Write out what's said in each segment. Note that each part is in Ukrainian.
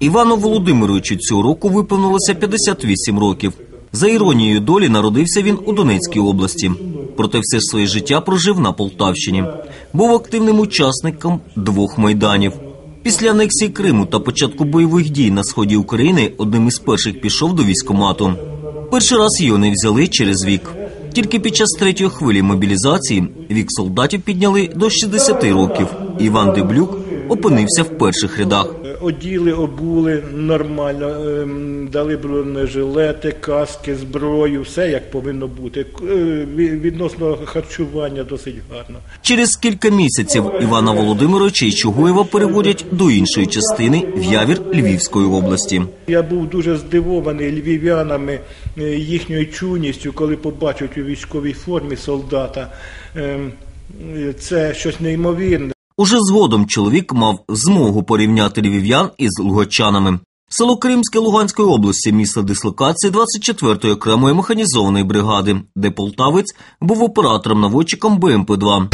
Івану Володимировичу цього року виповнилося 58 років. За іронією долі народився він у Донецькій області. Проте все своє життя прожив на Полтавщині. Був активним учасником двох майданів. Після анексії Криму та початку бойових дій на сході України одним із перших пішов до військкомату. Перший раз його не взяли через вік. Тільки під час третьої хвилі мобілізації вік солдатів підняли до 60 років. Іван Деблюк опинився в перших рядах. Оділи, обули нормально, ем, дали бронежилети, каски, зброю, все як повинно бути. Е, Відносно харчування досить гарно. Через кілька місяців Івана Володимировича і Чугуєва переводять до іншої частини в явір Львівської області. Я був дуже здивований львів'янами, е, їхньою чуйністю, коли побачать у військовій формі солдата. Е, Це щось неймовірне. Уже згодом чоловік мав змогу порівняти львів'ян із лугачанами. Село Кримське Луганської області місце дислокації 24-ї окремої механізованої бригади, де полтавець був оператором наводчиком БМП-2.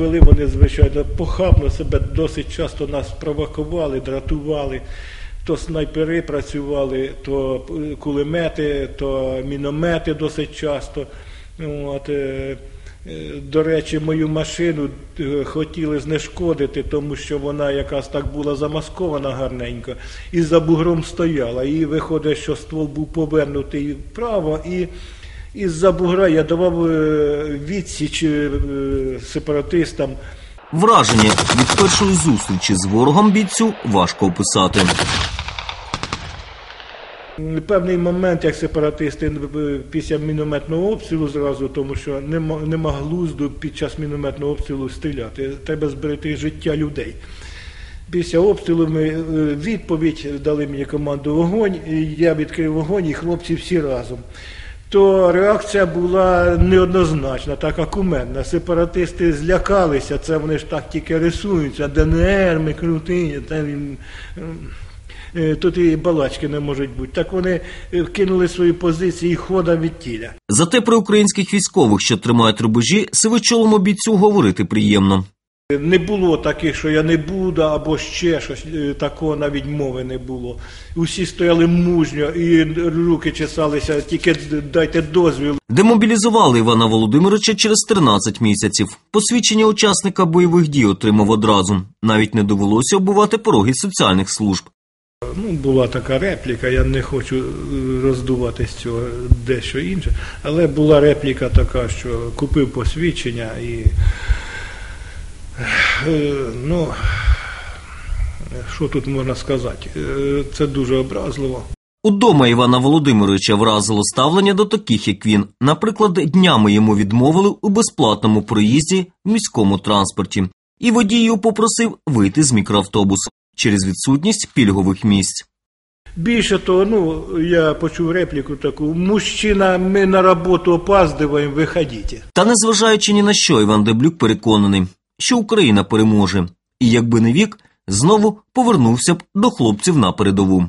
Вели вони, звичайно, похабно себе досить часто нас провокували, дратували. То снайпери працювали, то кулемети, то міномети досить часто. От, е, е, до речі, мою машину е, хотіли знешкодити, тому що вона якась так була замаскована гарненько і за бугром стояла. І виходить, що ствол був повернутий вправо, і із-за бугра я давав відсіч сепаратистам. Враження від першої зустрічі з ворогом бійцю важко описати. Певний момент, як сепаратисти е, після мінометного обстрілу зразу, тому що нема, нема глузду під час мінометного обстрілу стріляти. Треба зберегти життя людей. Після обстрілу ми е, відповідь дали мені команду вогонь, я відкрив вогонь, і хлопці всі разом. То реакція була неоднозначна, така куменна. Сепаратисти злякалися, це вони ж так тільки рисуються. ДНР, ми круті, та він. Е, Тут і балачки не можуть бути. Так вони е, кинули свої позиції і хода від тіля. Зате при українських військових, що тримають рубежі, сивичолому бійцю говорити приємно. Не було таких, що я не буду, або ще щось е, такого навіть мови не було. Усі стояли мужньо і руки чесалися, тільки дайте дозвіл. Демобілізували Івана Володимировича через 13 місяців. Посвідчення учасника бойових дій отримав одразу. Навіть не довелося оббувати пороги соціальних служб. Ну, була така репліка, я не хочу е, роздувати з цього дещо інше, але була репліка така, що купив посвідчення і е, ну, що тут можна сказати? Е, Це дуже образливо. Удома Івана Володимировича вразило ставлення до таких, як він. Наприклад, днями йому відмовили у безплатному проїзді в міському транспорті. І водій його попросив вийти з мікроавтобусу через відсутність пільгових місць. Більше того, ну, я почув репліку таку, мужчина, ми на роботу опаздуємо, виходіть. Та незважаючи ні на що, Іван Деблюк переконаний, що Україна переможе, і якби не вік, знову повернувся б до хлопців на передову.